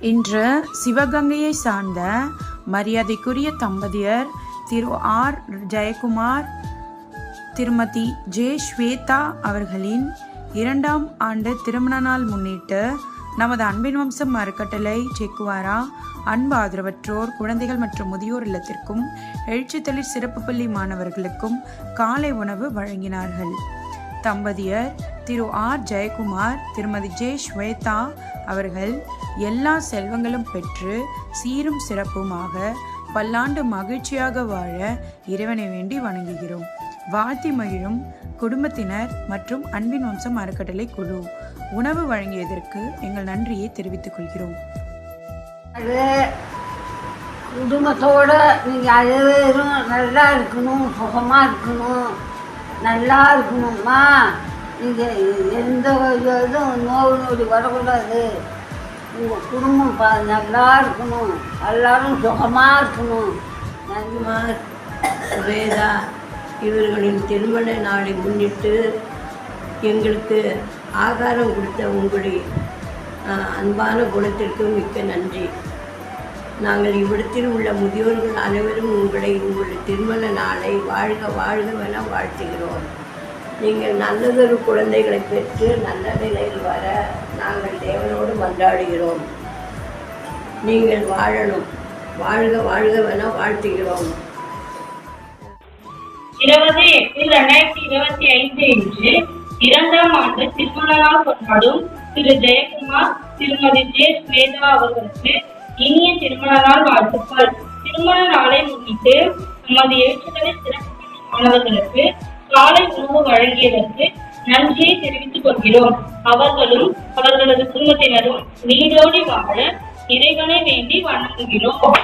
இன்று சிவகங்கையை சார்ந்த மரியாதைக்குரிய தம்பதியர் திரு ஆர் ஜெயக்குமார் திருமதி ஜே ஸ்வேதா அவர்களின் இரண்டாம் ஆண்டு திருமண நாள் முன்னிட்டு நமது அன்பின் வம்சம் அறக்கட்டளை செக்குவாரா அன்பு ஆதரவற்றோர் குழந்தைகள் மற்றும் முதியோர் இல்லத்திற்கும் எழுச்சித்தளிர் சிறப்பு பள்ளி மாணவர்களுக்கும் காலை உணவு வழங்கினார்கள். தம்பதியர் திரு ஆர். ஜெயக்குமார் திருமதி ஜே. ஸ்வேதா அவர்கள் எல்லா செல்வங்களும் பெற்று சீரும் சிறப்புமாக பல்லாண்டு மகிழ்ச்சியாக வாழ இறைவனை வேண்டி வணங்குகிறோம். வாழ்த்தி மகிழும் குடும்பத்தினர் மற்றும் அன்பின் வம்சம் அறக்கட்டளை குழு. உணவு வழங்கியதற்கு எங்கள் நன்றியை தெரிவித்துக் கொள்கிறோம். அது நீங்கள் அனைவரும் நல்லா இருக்கணும் சுகமாக இருக்கணும் நல்லா இருக்கணும்மா. நீங்கள் எந்த ஒரு இதுவும் நோவு நொடி வரக்கூடாது. உங்கள் குடும்பம் ப நல்லா இருக்கணும். எல்லாரும் சுகமாக இருக்கணும். நன்றி வேதா இவர்களின் திருமண நாளை முன்னிட்டு எங்களுக்கு ஆகாரம் கொடுத்த உங்களுடைய அன்பான குணத்திற்கு மிக்க நன்றி. நாங்கள் இவ்விடத்தில் உள்ள முதியோர்கள் அனைவரும் உங்களை உங்களுடைய திருமண நாளை வாழ்க வாழ்கவென வாழ்த்துகிறோம். நீங்கள் நல்லதொரு குழந்தைகளை பெற்று நல்ல நிலையில் வர நாங்கள் தேவனோடு மன்றாடுகிறோம். நீங்கள் வாழணும். வாழ்க வாழ்கவென வாழ்த்துகிறோம். இருபது எட்டு ரெண்டாயிரத்தி இருபத்தி ஐந்து இன்று இரண்டாம் ஆண்டு திருமணநாள் கொண்டாடும் திரு ஜெயக்குமார் திருமதி ஜே ஸ்வேதா அவர்களுக்கு இனிய திருமண நாள் வாழ்த்துக்கள். திருமண நாளை முன்னிட்டு நமது எழுத்துக்களை சிறப்பு மாணவர்களுக்கு காலை உணவு வழங்கியதற்கு நன்றியை தெரிவித்துக் கொள்கிறோம். அவர்களும் அவர்களது குடும்பத்தினரும் நீடோடி வாழ இறைவனை வேண்டி வணங்குகிறோம்.